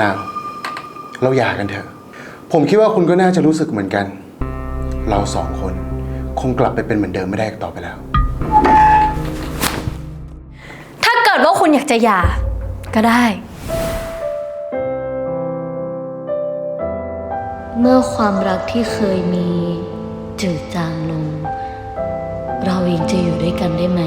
นาวเราหย่ากันเถอะ ผมคิดว่าคุณก็น่าจะรู้สึกเหมือนกัน เราสองคนคงกลับไปเป็นเหมือนเดิมไม่ได้อีกต่อไปแล้ว ถ้าเกิดว่าคุณอยากจะหย่าก็ได้ เมื่อความรักที่เคยมีจืดจางลง เรายังจะอยู่ด้วยกันได้ไหม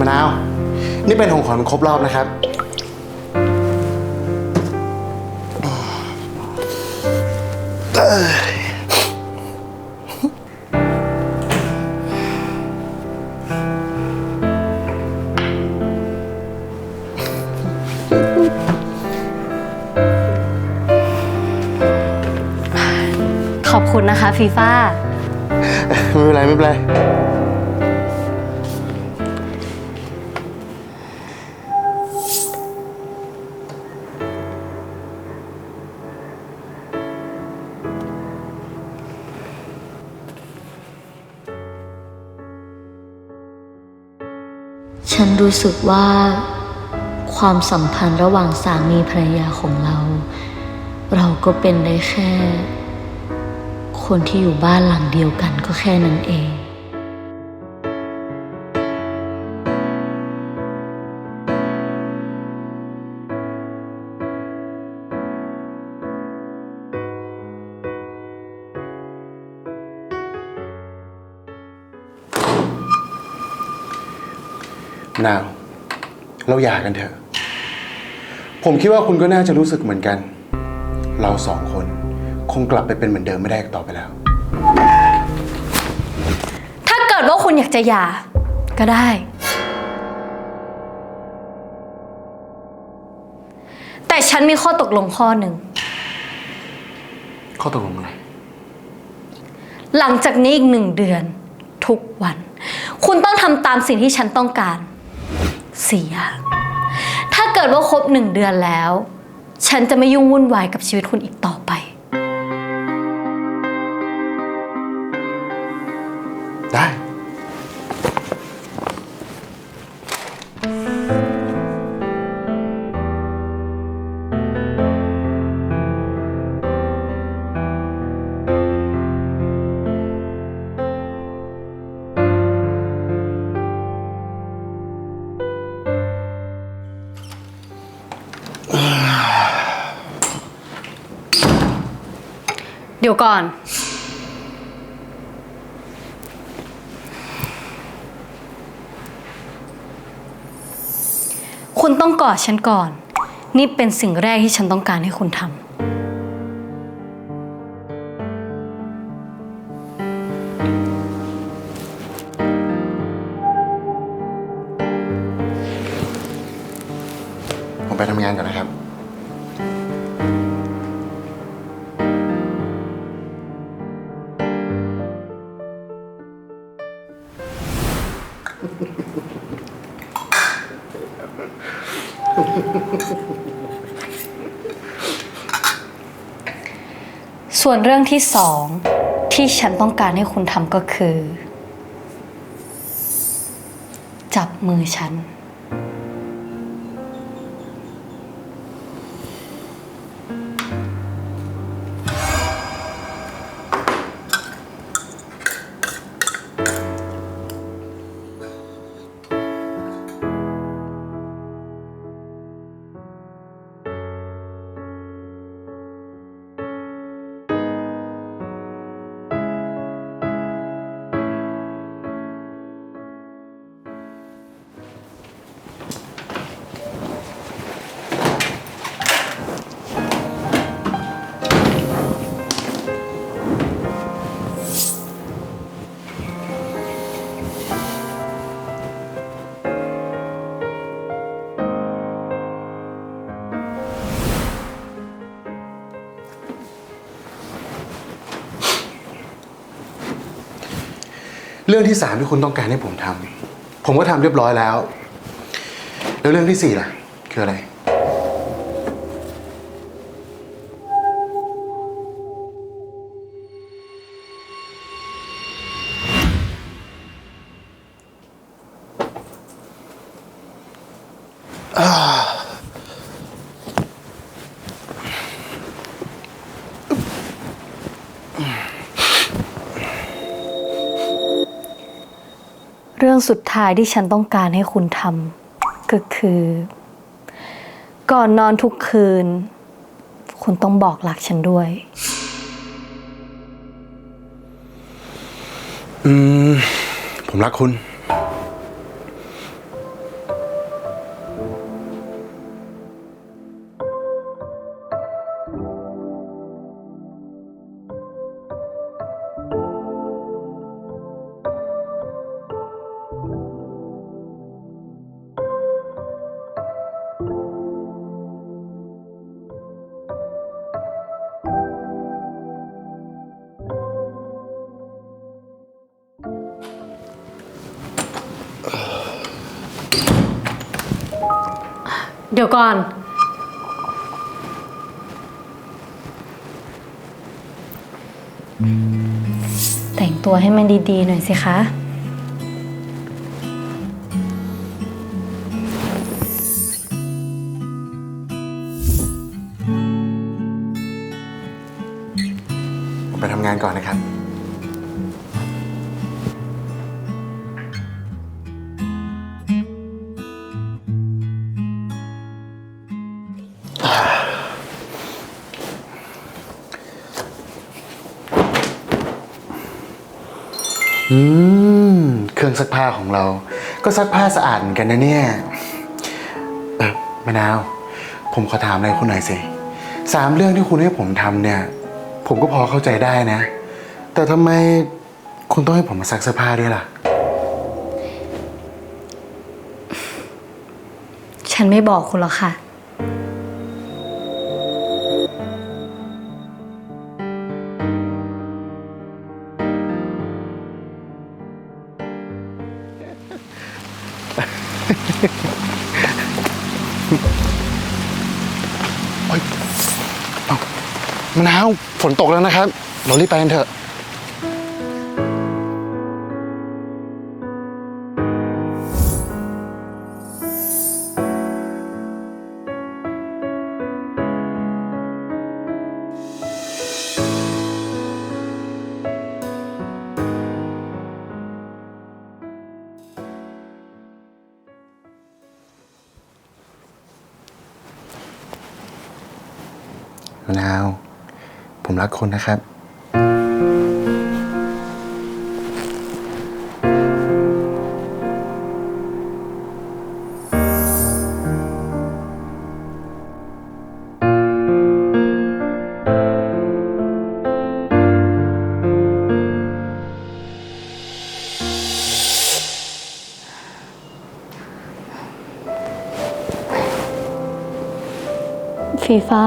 มะนาว นี่เป็นของขวัญครบรอบนะครับ ขอบคุณนะคะฟีฟ่า ไม่เป็นไรไม่เป็นไร รู้สึกว่า ความสัมพันธ์ระหว่างสามีภรรยาของเรา เราก็เป็นได้แค่ คนที่อยู่บ้านหลังเดียวกันก็แค่นั้นเอง นาว เราหย่ากันเถอะ ผมคิดว่าคุณก็น่าจะรู้สึกเหมือนกัน เราสองคน คงกลับไปเป็นเหมือนเดิมไม่ได้อีกต่อไปแล้ว ถ้าเกิดว่าคุณอยากจะหย่าก็ได้ แต่ฉันมีข้อตกลงข้อหนึ่ง ข้อตกลงอะไร หลังจากนี้อีกหนึ่งเดือน ทุกวัน คุณต้องทำตามสิ่งที่ฉันต้องการ สี่อย่างถ้าเกิดว่าครบหนึ่งเดือนแล้ว ฉันจะไม่ยุ่งวุ่นวายกับชีวิตคุณอีกต่อไป ดี๋ยวก่อน คุณต้องกอดฉันก่อน นี่เป็นสิ่งแรกที่ฉันต้องการให้คุณทำผมไปทำงานก่อนนะครับ ส่วนเรื่องที่สองที่ฉันต้องการให้คุณทำก็คือ จับมือฉัน เรื่องที่สามที่คุณต้องการให้ผมทำผมก็ทำเรียบร้อยแล้ว แล้วเรื่องที่สี่ล่ะ คืออะไร รื่องสุดท้ายที่ฉันต้องการให้คุณทำก็คือ ก่อนนอนทุกคืน คุณต้องบอกรักฉันด้วย อืม ผมรักคุณ เดี๋ยวก่อน แต่งตัวให้มันดีๆหน่อยสิคะ ผมไปทำงานก่อนนะครับ ม เครื่องซักผ้าของเรา ก็ซักผ้าสะอาดเหมือนกันนะเนี่ย เออมะนาว ผมขอถามอะไรคุณหน่อยสิสามเรื่องที่คุณให้ผมทำเนี่ย ผมก็พอเข้าใจได้นะ แต่ทำไมคุณต้องให้ผมมาซักเสื้อผ้าด้วยล่ะ ฉันไม่บอกคุณหรอกค่ะ มะนาวฝนตกแล้วนะครับ เรารีบไปกันเถอะ นาว ผมรักคุณนะครับ ฟีฟ้า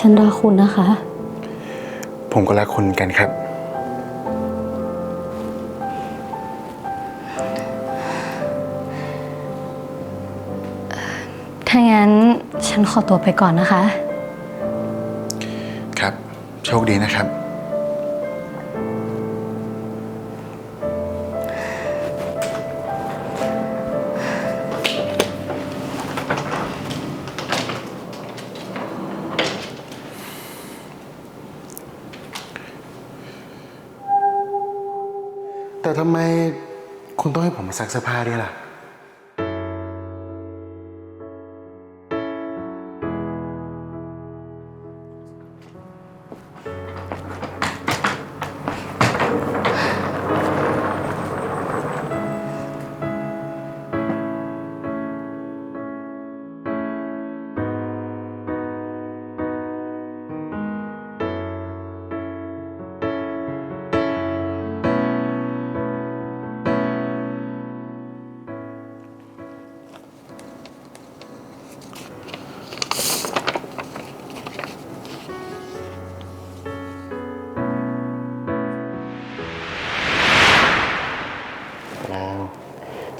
ฉันรักคุณนะคะ ผมก็รักคุณเหมือนกันครับ ถ้างั้นฉันขอตัวไปก่อนนะคะ ครับ โชคดีนะครับ แต่ทำไมคุณต้องให้ผมมาซักเสื้อผ้าด้วยล่ะ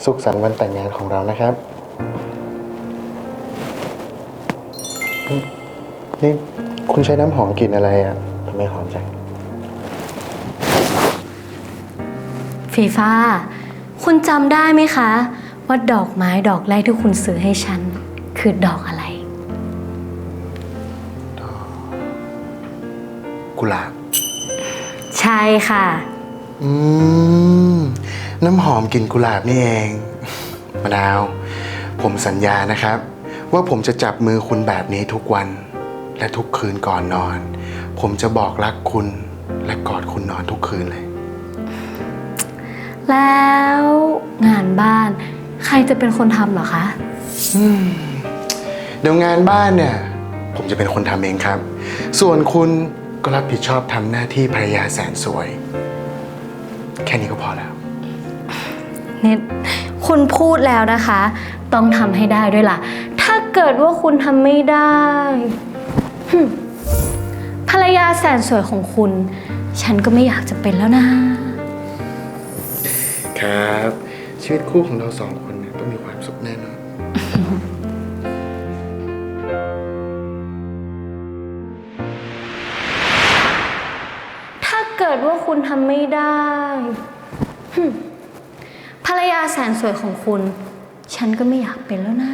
สุขสันต์วันแต่งงานของเรานะครับอืมนี่คุณใช้น้ำหอมกลิ่นอะไรอะทำไมหอมจัง ฟีฟ้า คุณจำได้ไหมคะ ว่าดอกไม้ดอกแรกที่คุณซื้อให้ฉัน คือดอกอะไร กุหลาบ ใช่ค่ะ อืม น้ำหอมกลิ่นกุหลาบนี่เอง มะนาว ผมสัญญานะครับ ว่าผมจะจับมือคุณแบบนี้ทุกวัน และทุกคืนก่อนนอน ผมจะบอกรักคุณ และกอดคุณนอนทุกคืนเลย แล้วงานบ้านใครจะเป็นคนทำเหรอคะเดี๋ยวงานบ้านเนี่ย ผมจะเป็นคนทำเองครับ ส่วนคุณก็รับผิดชอบทำหน้าที่ภรรยาแสนสวย แค่นี้ก็พอแล้ว นี่คุณพูดแล้วนะคะ ต้องทำให้ได้ด้วยล่ะ ถ้าเกิดว่าคุณทำไม่ได้หึภรรยาแสนสวยของคุณ ฉันก็ไม่อยากจะเป็นแล้วนะ ครับ ชีวิตคู่ของเราสองคนเนี่ยต้องมีความสุขแน่นอน ถ้าเกิดว่าคุณทำไม่ได้หึ ภรรยาแสนสวยของคุณ ฉันก็ไม่อยากเป็นแล้วนะ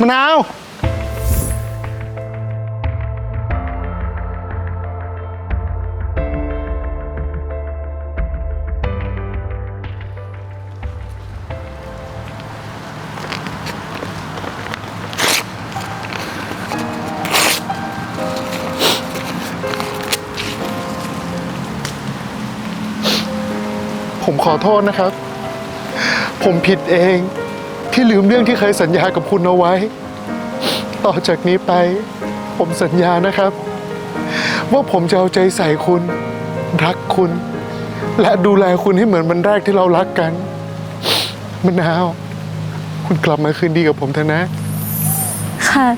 มะนาว ผมขอโทษนะครับ ผมผิดเอง ที่ลืมเรื่องที่เคยสัญญากับคุณเอาไว้ ต่อจากนี้ไป ผมสัญญานะครับ ว่าผมจะเอาใจใส่คุณ รักคุณ และดูแลคุณให้เหมือนวันแรกที่เรารักกันมะนาว คุณกลับมาคืนดีกับผมเถอะนะ ค่ะ